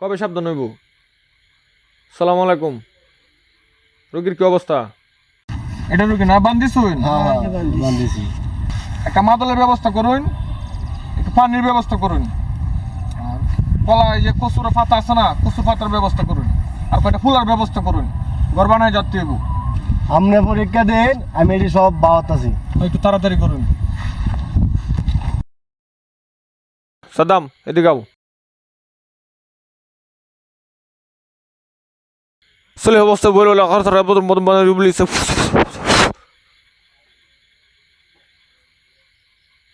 কবে সাবধান হইব? সালাম আলাইকুম। রোগীর কি অবস্থা? এটা রোগী না বান্ধিছুন বান্ধিছি একটা মাদলের ব্যবস্থা করুন একটু পানির ব্যবস্থা করুন। কলা এই যে কচুর পাতা আছে না কচুর পাতার ব্যবস্থা করুন। আর কয়টা ফুলার ব্যবস্থা করুন। ঘর বানায় যাতে হইব। আপনি পরীক্ষা দেন আমি এটি সব বাওয়াত আছি একটু তাড়াতাড়ি করুন। সাদাম এদিকে বলি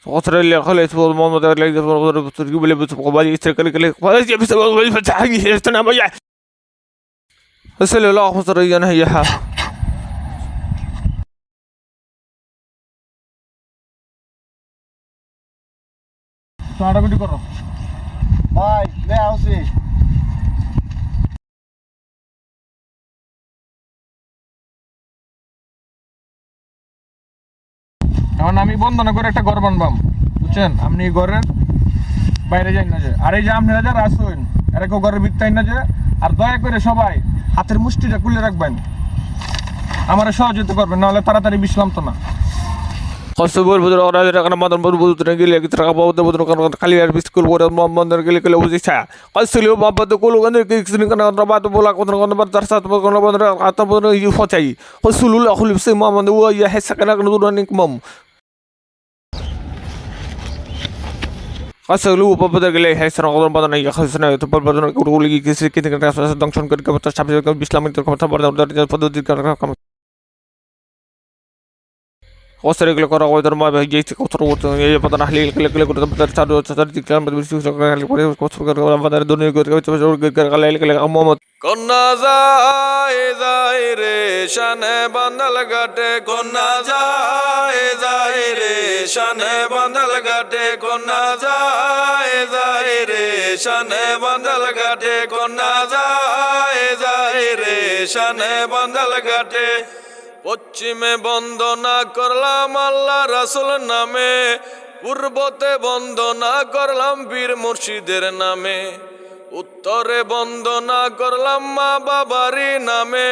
Otra le khale su mo mo le de mo mo tu gibele bu ko bali istre kale kale wala ji bisa ko bali fa hangi estana ma ya Asale la khusra yana ya ha টাটাকুটি করো ভাই লে আসি এখন আমি বন্ধনা করে একটা ঘর বানবাম, বুঝছেন? আপনি ঘরের বাইরে যাই না যে। আর এই যে আপনারা যারা আসুন এরা কেউ ঘরের ভিত্তাই না যে। আর দয়া করে সবাই হাতের মুষ্টিটা খুলে রাখবেন। আমার সহযোগিতা করবেন, নাহলে তাড়াতাড়ি বিশ্রাম তো না। কষ্ট ওরা গেলে খালি আর গেলে গন্ধ ইয়া মাম। Kasulu papada gele hai sana kodon padana ya khasana to padana ko ligi kisi kiti kan rasa dongson kan ka ta chabe ka bislam to ka ta padana dar padoti kan ka kam Osere gele kora ko darma ba jeiti ko tro to ye padana hli gele gele ko ta padana chadu chadu ti kan bisu so ka hli ko ko tro ka padana dunia ko ka chebe jor ka ka le gele amamot কন্যা যায় যায় রে শানে বান্দাল ঘাটে পশ্চিমে বন্দনা করলাম আল্লাহ রাসুল নামে, পূর্বতে বন্দনা করলাম বীর মুর্শিদের নামে, উত্তরে বন্দনা করলাম মা বাবারই নামে,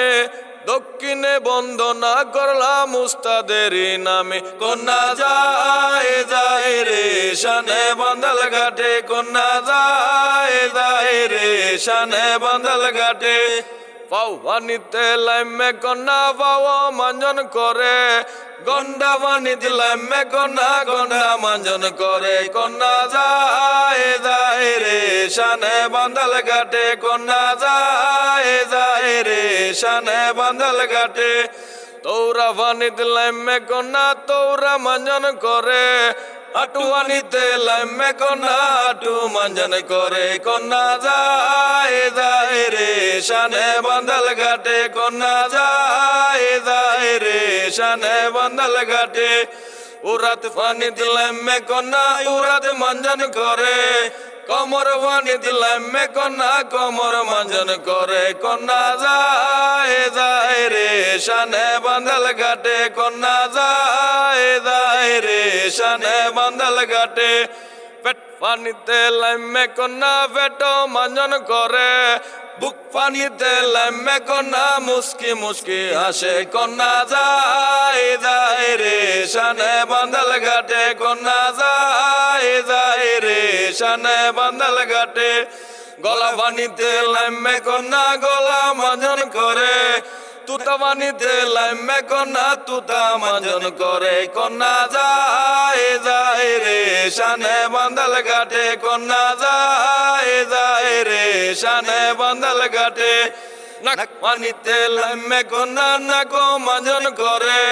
দক্ষিণে বন্দনা করলাম উস্তাদেরই নামে। কন্যা যায় যায় রে শানে বান্দাল ঘাটে, কন্যা যায় যায় রে শানে বান্দাল ঘাটে। পাও পানিতে লাইমে কন্যা পাও মাঞ্জন করে। গন্ডা পানিতে লাইমে কন্যা গন্ডা মাঞ্জন করে। কন্যা যায় যায় রে শানে বান্দাল ঘাটে। কন্যা যায় যায় রে শানে বান্দাল ঘাটে। তৌরা পানিতে লাইমে কন্যা তৌরা মাঞ্জন করে। আটুয়ানিতে লাইমে কন্যা, আটু মাঞ্জন করে কন্যা যায় যায় রে শানে বান্দাল ঘাটে, কন্যা যায় যায় রে শানে বান্দাল ঘাটে। উরাত পানি দিলাম কন্যা, উরাত মাঞ্জন করে। কমর পানি দিলাম কন্যা, কমর মাঞ্জন করে কন্যা যায় যায় রে শানে বান্দাল ঘাটে, কন্যা যায়। রে শানে বান্দাল ঘাটে। পেট পানিতে লাইমে কন্যা পেট মাঞ্জন করে। বুক পানিতে লাইমে কন্যা মুস্কি মুস্কি হাসে, কন্যা যায় যায় রে শানে বান্দাল ঘাটে, কন্যা যায় যায় রে শানে বান্দাল ঘাটে। গলা পানিতে লাইমে কন্যা গলা মাজন করে। তুতা পানিতে লাইমে কন্যা তুতা মাজন করে কন্যা যায় যায় রে শানে বান্দাল ঘাটে, কন্যা যায় যায় রে শানে বান্দাল ঘাটে। নাক পানিতে লাইমে কন্যা নাক মাঞ্জন করে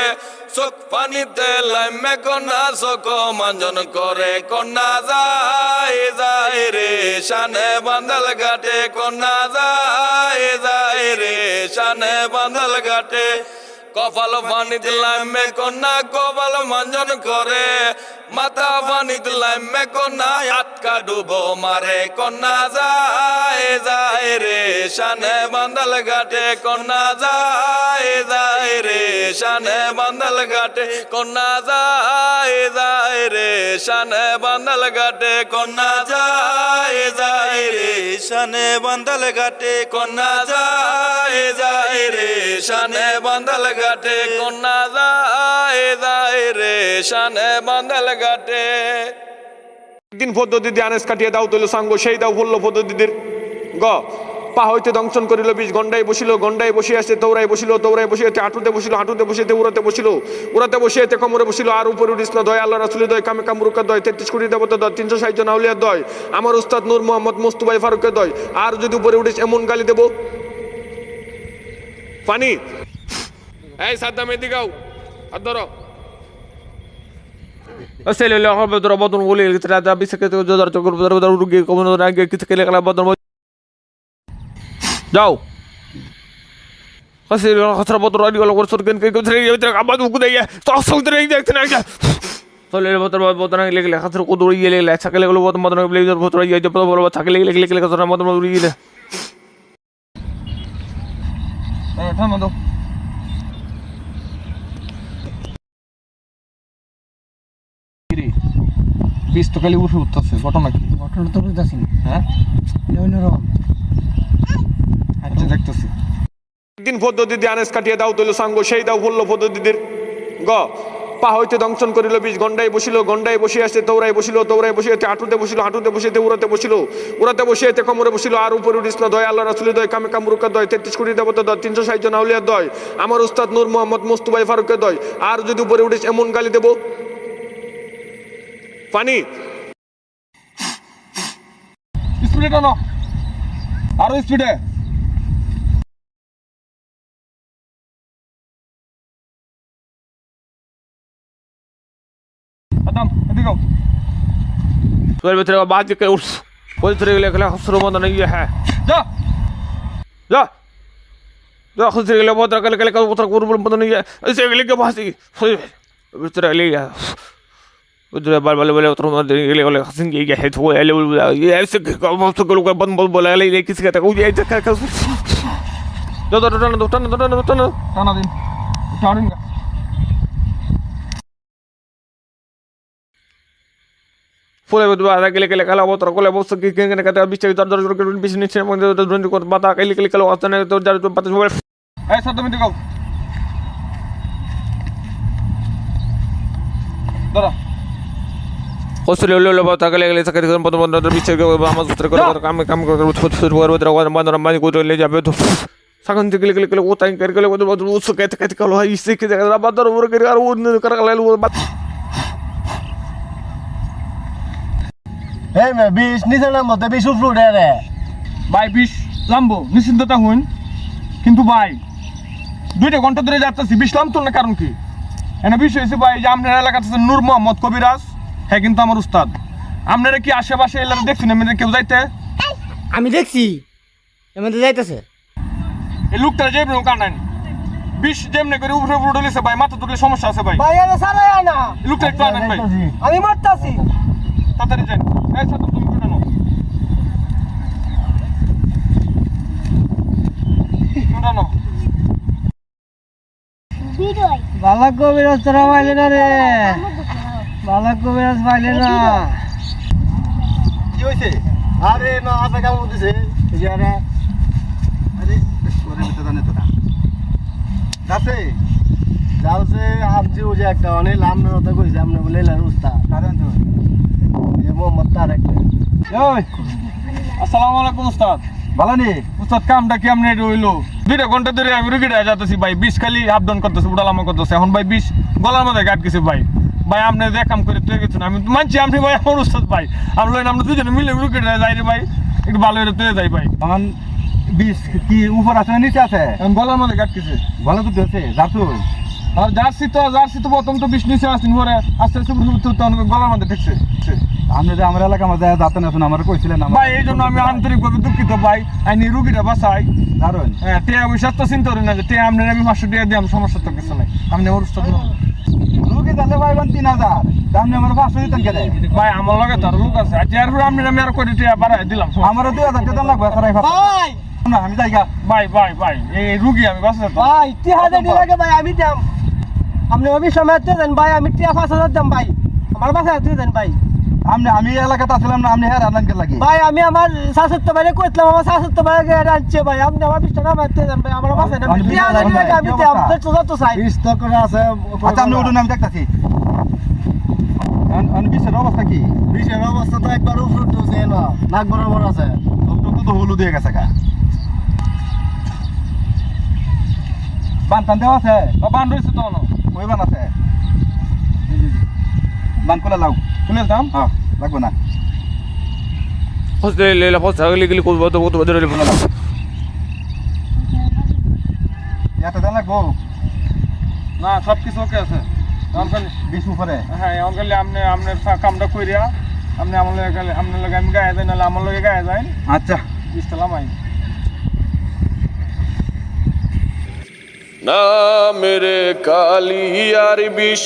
চোখ পানিতে লাইমে কন্যা চোখ মাঞ্জন করে কন্যা যায় যায় রে শানে বান্দাল ঘাটে। কন্যা যায় যায় রে শানে বান্দাল ঘাটে। কপাল পানি দিলাম মে কন্যা কপাল মাঞ্জন করে। মাথা পানি দিলাম মে কন্যা আটকা ডুবো মারে। কন্যা যায় যায় রে শানে বান্দাল ঘাটে। কন্যা যায় শানে বান্দাল ঘাটে, কন্যা যায় যায় রে শানে বান্দাল ঘাটে, কন্যা যায় যায় রে শানে বান্দাল ঘাটে, কন্যা যায় যায় রে শানে বান্দাল ঘাটে, কন্যা যায় যায় রে শানে বান্দাল ঘাটে। দিন পদ্ধতি দিয়ে আনেস কাটিয়ে দাও তৈল সাঙ্গ সেই দাও ভুললো পদ্ধতিদের গ পা হইতে দংশন করিল বীজ গন্ডায় বসিল গন্ডায় বসিয়া আসতে তৌরায় বসিল তৌরায় বসিয়াতে হাঁটুতে বসিল হাঁটুতে বসিতে উড়াতে বসিল উড়াতে বসিয়াতে কোমরে বসিল আর উপরে উঠিস না দয় আল্লাহ রাসুলি দয় কামে কামরুকা দয় তেত্রিশ কোটি দেবতা দয় তিনশো ষাট জন আউলিয়ার দয় আমার উস্তাদ নূর মোহাম্মদ মুস্তুবাই ফারুকের দয় আর যদি উপরে উঠিস এমন গালি দেব। পানি। এই সাদ্দাম এদিকাও হাত ধরো। Asele le habe dra badun gole le tra da bisake to jodar to gol dra dra যাও। kasi nakakasara motor ani walang kursor gan kayo sa iyo talaga abad ko dai to so dai dai tanaga তো লেলে বতর বতর না লেগে লেখা তোর কুদুর ইয়ে লেগে লেখা লেগে বতর মতন লেগে বতর ইয়ে জপ বল থাকে লেগে লেগে লেগে তোর মতন উড়ি দিলে থামো তো বিশ তো খালি উঠে উঠতেছে ঘটনা কি? ঘটনা তো বুঝতেছি হ্যাঁ? ওই রকম আচ্ছা দেখতেছি। দিন পদ্ধতি দিয়ে আনেস কাটিয়ে দাও তৈল সাঙ্গ সেই দাও ভুললো পদ্ধতিদের গ পা হইতে দংশন করিল বীজ গন্ডায় বসিল গন্ডায় বসিয়া আসতে তৌরায় বসিল তৌরায় বসিয়াতে হাঁটুতে বসিল হাঁটুতে বসিতে উড়াতে বসিল উড়াতে বসিয়াতে কোমরে বসিল আর উপরে উঠিস না দয় আল্লাহ রাসুলি দয় কামে কামরুকা দয় তেত্রিশ কোটি দেবতা দয় তিনশো ষাট জন আউলিয়ার দয় আমার উস্তাদ নূর মোহাম্মদ মুস্তুবাই ফারুকের দয় আর যদি উপরে উঠিস এমন গালি দেব। পানি স্পিডে টানো। আরও স্পিডে। तो फिर भी तेरे को बात के उस कोई तेरे के लिए खुशनुमा नहीं है जा जा जा खुद तेरे के लिए बहुत रकल के लिए उतर गुरु नहीं है इसे के लिए बात की तेरे लिए उधर बाल बाल बाल उतर मत देने के लिए वाले हसन की क्या है बोला ये ले ऐसे उसको लोग बंद बंद बोला ले ले किसी का तक ये ऐसे कर कर दो दो दो दो दो दो दो दो दो दो दो दो ফলে গেলে গেলে খেলা অবতর করলে অবশ্য বিস্তারিত বেশি নিচ্ছে বাতা গেলে গেলে খেলা অস্থানে বাতাস মোবাইল এই সদ্য মিনিট কম দাদা কৌশলী উল্লেখ লাভ থাকলে গেলে সাকারি করেন প্রথম বন্ধ বিচার করে আমার সূত্রে করে কাম কাম করে শুরু করবে তারা ওখানে বাঁধন বাঁধি করে নিয়ে যাবে তো সাকান থেকে গেলে গেলে ও তাই করে গেলে ওদের উৎস কেতে কেতে কালো হয় ইসে কেতে বাদার উপরে করে আর ও করে গেলে এই মে বিশ নিচে নামবো তো বিশ উপরে উঠে রে। ভাই বিশ নামবো। নিশ্চিন্ততা হইন কিন্তু ভাই দুইটা ঘণ্টা ধরে যাচ্ছি বিশ নামতো না কারণ কি? এনে বিশ হয়েছে ভাই যে আপনার এলাকাতে নূর মোহাম্মদ কবিরাজ। হ্যাঁ কিন্তু আমার উস্তাদ। আপনারা কি আশেপাশে এলাকা দেখছেন এমনি কেউ যাইতে? আমি দেখছি। এর যাইতেছে। এই লোকটা যে কান্ডান বিশ যেমনি করে উপরে উপরে উঠেছে ভাই মাথা তুলে সমস্যা আছে ভাই। ভাই আমি সারা না। লোকটা একটু আনেন ভাই। আমি মারতাছি। তাড়াতাড়ি যান। এই সাথে তুমি উঠানো বালা কবিরাজ তোরা পাইলে না রে? বালা কবিরাজ পাইলে না। কি হয়েছে আরে না আপে কেমন দিছে এই যে আরে আরে ভিতরে জানে যাচ্ছে? যাচ্ছে আপজি ও যে একটা অনেক লামনে কথা কইছে আপনি বলে উস্তাদ। এ মোহাম্মদ তারেক আসসালামু আলাইকুম উস্তাদ। ভালো উস্তাদ কামটা কি আমনে রইল? দুইটা ঘণ্টা ধরে আমি রুগীটা যাতেছি ভাই বিষ খালি আপ ডাউন করতেছে উড়ালামা করতেছে। এখন ভাই বিষ গলার মধ্যে কাট গেছে ভাই। ভাই আপনি যে কাম করে তুই গেছেন আমি মানছি আপনি ভাই আমার উস্তাদ ভাই। আমরা আমরা দুজনে মিলে রুগীটা যাই রে ভাই একটু ভালো করে তুই যাই ভাই। তখন বিষ কি উপর আছে নিচে আছে? এখন গলার মধ্যে কাট গেছে ভালো তো আছে যাচ্ছুন আর জার্সি তো জার্সি তো প্রথম তো বিষ নিচে আসছেন পরে আস্তে আস্তে গলার মধ্যে ঠেকছে আপনি যে আমার এলাকা মধ্যে যাতে না শুনে আমার কইছিলেন ভাই এই জন্য আমি আন্তরিকভাবে দুঃখিত ভাই। আইনি রুগীটা বাঁচাই। দারুণ হ্যাঁ টিয়া আমি তো চিন্তা করি না যে টিয়া আপনি আমি পাঁচশো টিয়া দিই সমস্যা তো কিছু নাই। আপনি আমার উস্তাদ। রুগী যাতে পাইবেন তিন হাজার। আপনি আমার পাঁচশো দিতেন কে ভাই আমার লগে তো লোক আছে। আর টিয়ার আপনি আমি আর করে টিয়া বাড়াই দিলাম আমারও দুই হাজার টাকা লাগবে ভাই! না আমি যাই গা। ভাই ভাই ভাই এই রুগী আমি বাঁচাতে তো ভাই টিয়া হাজার টাকা ভাই আমি দাম। আপনি অফিস সময় দেন ভাই আমি টিয়া পাঁচ হাজার দাম ভাই। আমার বাসায় তুই দেন ভাই। আমি আমি এলাকাতে আসলাম না আমি হ্যাঁ রান্নাকে লাগি? ভাই আমি আমার শাশুড় বাইরে কইছিলাম আমার শাশুড় বাইরে আনছে ভাই। আপনি আমার বিশ টাকা মারতে দেন ভাই আমার বাসায় না টাকা লাগি ভাই, আমি কি তো অবস্থা? তো তো চাই। বিশ তো করে আছে আচ্ছা আপনি উঠুন আমি দেখতেছি। আমি বিশ্বের অবস্থা কি? বিষের অবস্থা তো একবার উপরে উঠছে না নাক বরাবর আছে। সব তো হলুদ হয়ে গেছে গা। বান টান দেওয়া আছে? বান রয়েছে তো ওই বান আছে। এই যে, বান খুলে লাও। দাম হ্যাঁ। লাগবে না। লেলা গেলে গেলে কত কত কত বদলে খুলে লাও ইয়াতে দেন লাগবো। না সব কিছু ওকে আছে। বিশ উপরে। হ্যাঁ আপনি আপনার কামটা কইরা আপনি আমার লগে আপনার লগে আমি গায়ে যাই নাহলে আমার লগে গায়ে যাই। আচ্ছা। ইসলাম আইন না মেরে কালিয়ার বিষ,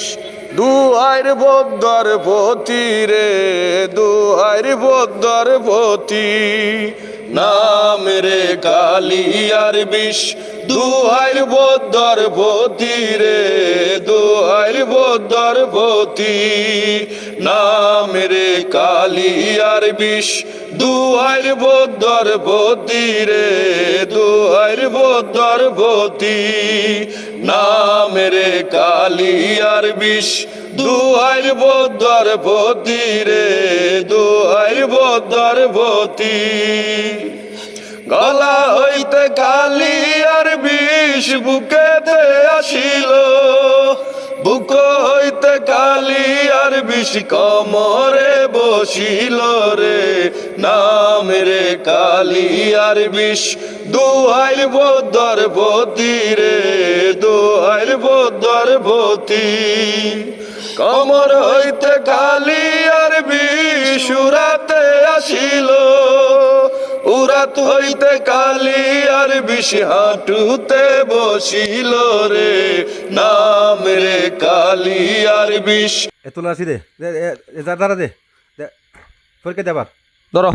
দুহাইর বদ্দার পতি রে, দুহাইর বদ্দার পতি না মেরে কালিয়ার বিষ দুহাইর বদ্দার পতি রে, দুহাইর বদ্দার পতি না মেরে কালিয়ার বিষ, দুহাইর বদ্দার পতি রে, দুহাইর বদ্দার পতি না মেরে কালিয়ার বিষ, দুহাইর বদ্দার পতি রে, দুহাইর বদ্দার পতি গলা হইতে কালি বিষ বুকেতে আসিল। বুক হইতে কালি আর বিষ কমরে বসিল রে। নাম রে কালি আর বিষ দুহাইল বদর বতি রে। দুহাইল বদর বতি কমর হইতে কালি আর বিষ উড়াতে আসিল। উরাত হইতে কালি আর বিষ হাঁটুতে বসিল রে নাম রে কালি আর বিষ এ তোলা আসি দে দাঁড়া দে ফরকে দেবার ধরো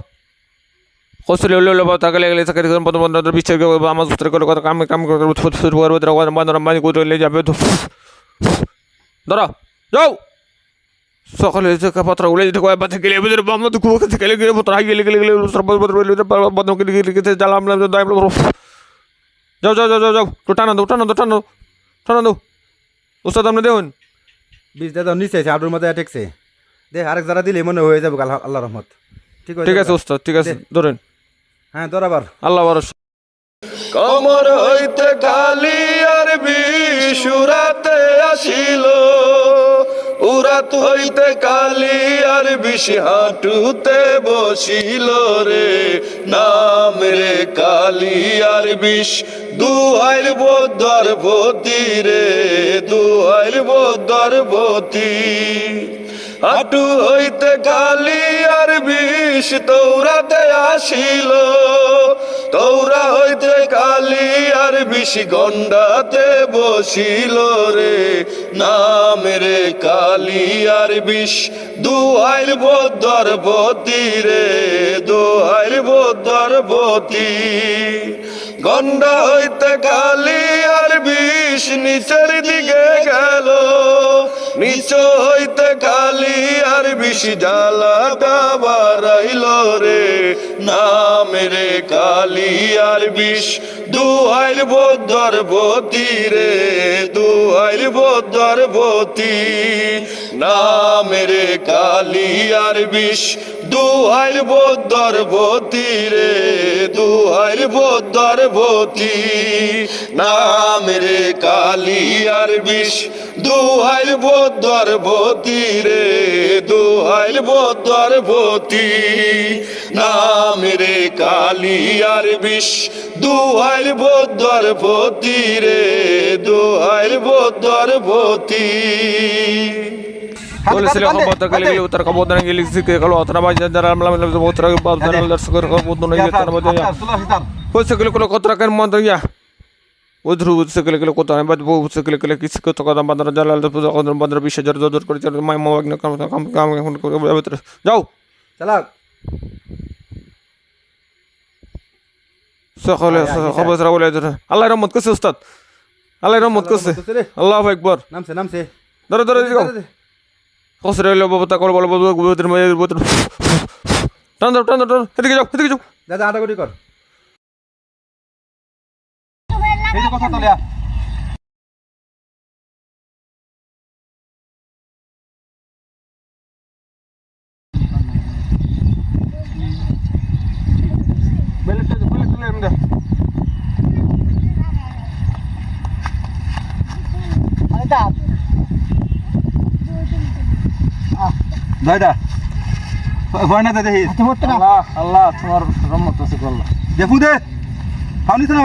হসলে হলে হলে তাকে লেগে তাকে বন্ধ বন্ধ বিচ্ছে আমার সূত্রে করে কথা কাম কাম করে ফুট ফুট করে ধরো বন্ধ মানে করে লে যাবে ধরো যাও সকালে পত্র উড়ে যেতে কয় বাচ্চা গেলে এবার বাম তো খুব কাছে গেলে গেলে পত্র হাই গেলে গেলে গেলে বন্ধ করে গেলে গেলে জ্বালাম যাও যাও যাও যাও যাও তো টানা দাও টানা দাও টানা টানা দাও ওস্তাদ আপনি দেখুন বীজ দাদা নিচে আছে মধ্যে ঠেকছে দে আরেক যারা দিলে মনে হয়ে যাবে আল্লাহ রহমত ঠিক আছে ঠিক আছে ওস্তাদ ঠিক আছে ধরেন হ্যাঁ ধরাবার আল্লাহ বারস কমর হইতে কালি আর বিষ উড়াতে আসিল উরাত হইতে কালি আর বিষ হাঁটুতে বসিল রে। নাম রে কালি আর বিষ দুহাইর বদর বতি রে দুহাইর বদর বতি হাঁটু হইতে কালি আর বিষ তৌরাতে আসিল তৌরা হইতে কালি আর বিষ গন্ডাতে বসিল রে। নাম রে কালি আর বিষ। দুহাইল বদর বতি রে দুহাইল বদর বতি গন্ডা হইতে কালি আর বিষ নিচের দিকে গেল। নিচ হইতে কালি আর বিষ জ্বালাটা বাড়াইল রে। নাম রে কালি আর বিষ, দুহাইল বদর বতি রে, দুহাইল বদর বতি। নাম রে কালি আর বিষ, দুহাইল বদর বতি রে, দুহাইল বদর বতি। নাম রে কালি আর বিষ দুহাইল বদর বতি রে দুহাইল বদর বতি নাম রে কালি আর বিষ দুহাইল বদর বতি রে দুহাইল বদর বাজে যারা আমলা মিলে ইয়া সকালে খবর বলে আল্লাহ রহমত করছে উস্তাদ আল্লাহ রহমত করছে আল্লাহ একবার নামছে নামছে ধরো ধরো যাও কসরে হলে বাবা কল বল বল বুদের মধ্যে বুদের টান দাও টান দাও এদিকে যাও এদিকে যাও যা যা কর এই যে কথা তো লিয়া আরে দাঁত দয়দা ভয় না দে দেখিস? হাতে মরতে আল্লাহ আল্লাহ তোমার রহমত আছে আল্লাহ। দেখু দে। খাওনিস না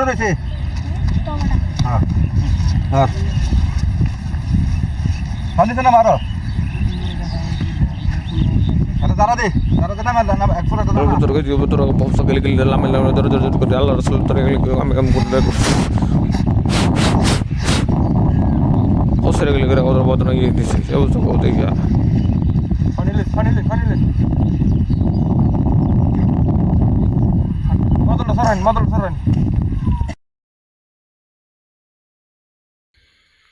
রয়েছে হ্যাঁ হ্যাঁ খাওনিস না মারো? আরে দাঁড়া দে দাঁড়া দে না মার বংশ গেলে গেলে লামে লামে দর দর করে আল্লাহ রাসূল তর গেলে আমি কাম করতে দেখো কসরে গেলে গেলে ওদের বদনা গিয়ে দিছে সে বুঝতে কো দেখিয়া ফানিলে ফানিলে ফানিলে মাদল সরান মাদল সরান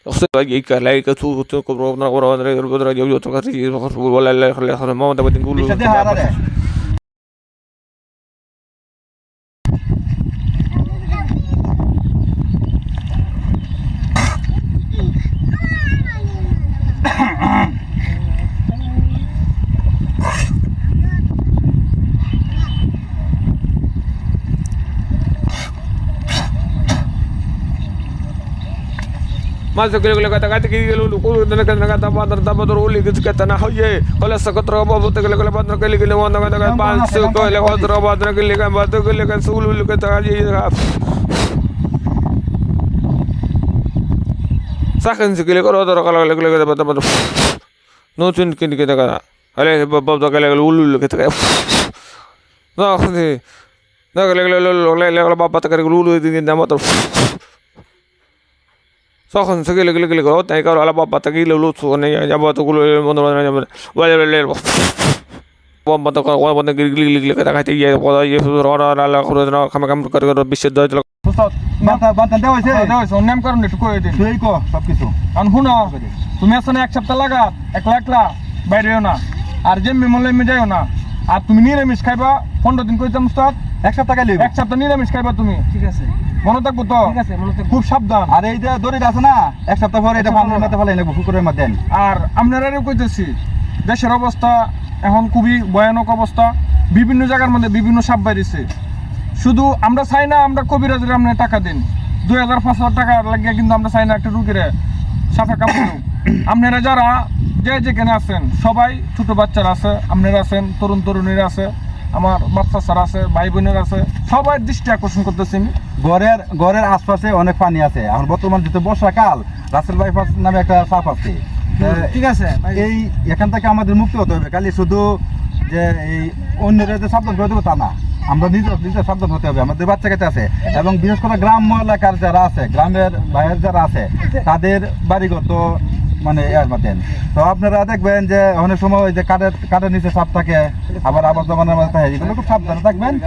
কসরে গিয়ে কালাই কে তু তু কো না ওরা ওদের বদরা গিয়ে তো কাছে বলে আল্লাহ খালি খালি মামা দাবদিনগুলো পিছা দে হারা দে Masuk gele gele kata kata gele gele ko dana kata kata badar da badar uli gele kata na hoye kala sakatra babu te gele gele badar gele gele wanda kata kata pan se ko le badar badar gele kan badar gele kan sul ul kata ji sakan se gele koro dara kala gele gele kata badar badar no tun kin kata kata ale babu da gele gele ul ul kata kata na khudi na gele তখন থেকে লেগে লেগে লেগে তাই কারও আলাপ পাতা গিয়ে লো তো নেই যাব তো গুলো বন্ধ বন্ধ যাবে বন্ধ কর বন্ধ গিলি গিলি গিলি কথা খাইতে গিয়ে পদা ইয়ে র র র ল করে খামে কাম করে করে বিশ্বের দয় শুনো তুমি এক সপ্তাহ লাগা একলা একলা বাইরেও না আর যে মেমলে যাইও না আর তুমি নিরামিষ খাইবা পনেরো দিন কইতাম উস্তাদ এক সপ্তাহ লিব এক সপ্তাহ নিরামিষ খাইবা তুমি। ঠিক আছে। মনে থাকব তো? ঠিক আছে মনে থাকবে। খুব সাবধান। আর এই যে দড়িটা আছে না এক সপ্তাহ পরে এটা পানির মধ্যে ফেলাই নেব পুকুরের মধ্যে। আর আপনারা কইতেছি দেশের অবস্থা এখন খুবই ভয়ানক অবস্থা। বিভিন্ন জায়গার মধ্যে বিভিন্ন সাপ বাইরেছে। শুধু আমরা চাই না আমরা কবিরাজের আপনি টাকা দিন। দুই হাজার পাঁচ হাজার টাকা লাগিয়ে কিন্তু আমরা চাই না একটা রুগীরে সাফা কাপড় আপনারা যারা যে যেখানে আছেন সবাই ছোট বাচ্চারা আছে আপনারা আছেন তরুণ তরুণীরা আছে আমার বাচ্চা স্যার আছে ভাই বোনের আছে সবাই দৃষ্টি আকর্ষণ করতেছেন। ঘরের ঘরের আশপাশে অনেক পানি আছে। এখন বর্তমান যেহেতু বর্ষাকাল রাসেল বাইপাস নামে একটা সাপ আছে। ঠিক আছে এই এখান থেকে আমাদের মুক্তি হতে হবে। খালি শুধু যে এই অন্যরা যে সাবধান করে দেবো তা না। আমরা নিজে নিজে সাবধান হতে হবে। আমাদের বাচ্চা কাছে আছে। এবং বিশেষ করে গ্রাম্য এলাকার যারা আছে গ্রামের বাইরের যারা আছে তাদের বাড়িগত মানে মতেন তো আপনারা দেখবেন যে অনেক সময় ওই যে কাঠের কাঠের নিচে সাপ থাকে। আবার আবার জমানের মধ্যে থাকে। এগুলো খুব সাবধানে থাকবেন।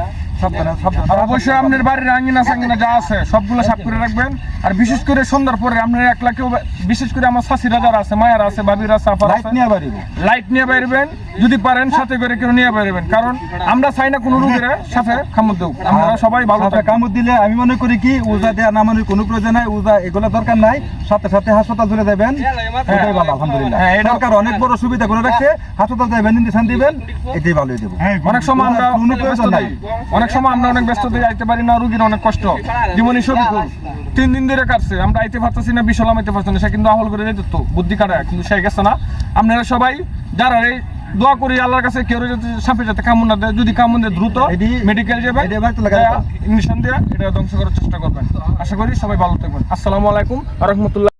সাবধানে সাবধানে অবশ্যই আপনার বাড়ির আঙ্গিনা সাঙ্গিনা যা আছে সবগুলো সাফ করে রাখবেন। আর বিশেষ করে সন্ধ্যার পরে আপনার একলা কেউ বিশেষ করে আমার শাশিরা যারা আছে মায়েরা আছে বাবিরা আছে আপারা লাইট নিয়ে বাড়ি লাইট নিয়ে বাইরবেন। যদি পারেন সাথে করে কেউ নিয়ে বাইরবেন। কারণ আমরা চাই না কোনো রোগীর সাথে খামত দেব আমরা সবাই ভালো সাথে থাকি কামড় দিলে আমি মনে করি কি উজা দেওয়া নামানোর কোনো প্রয়োজন নাই। উজা এগুলো দরকার নাই। সাথে সাথে হাসপাতাল চলে যাবেন। এটাই ভালো আলহামদুলিল্লাহ। হ্যাঁ, এটা- সরকার অনেক বড় সুবিধা করে রাখছে। হাসপাতাল যাবেন ইঞ্জেকশন দিবেন। এটাই ভালোই দেবো। অনেক সময় আমরা ব্যস্ত থাকি। অনেক সময় আমরা অনেক ব্যস্ত দিয়ে আইতে পারি না রুগীর অনেক কষ্ট। জীবনী তিন দিন ধরে কাটছে। আমরা আইতে পারতেছি না বিশাল আইতে পারছি না। সে কিন্তু আহল করে যেত তো বুদ্ধি কাটা কিন্তু সে গেছে না। আপনারা সবাই যারা এই দোয়া করি আল্লাহর কাছে কেউ যাতে সাপে যাতে কামড় না দেয় যদি কামড় দেয় দ্রুত মেডিকেল যাবে দিয়ে এটা ধ্বংস করার চেষ্টা করবেন। আশা করি সবাই ভালো থাকবেন। আসসালামু আলাইকুম রহমতুল্লাহ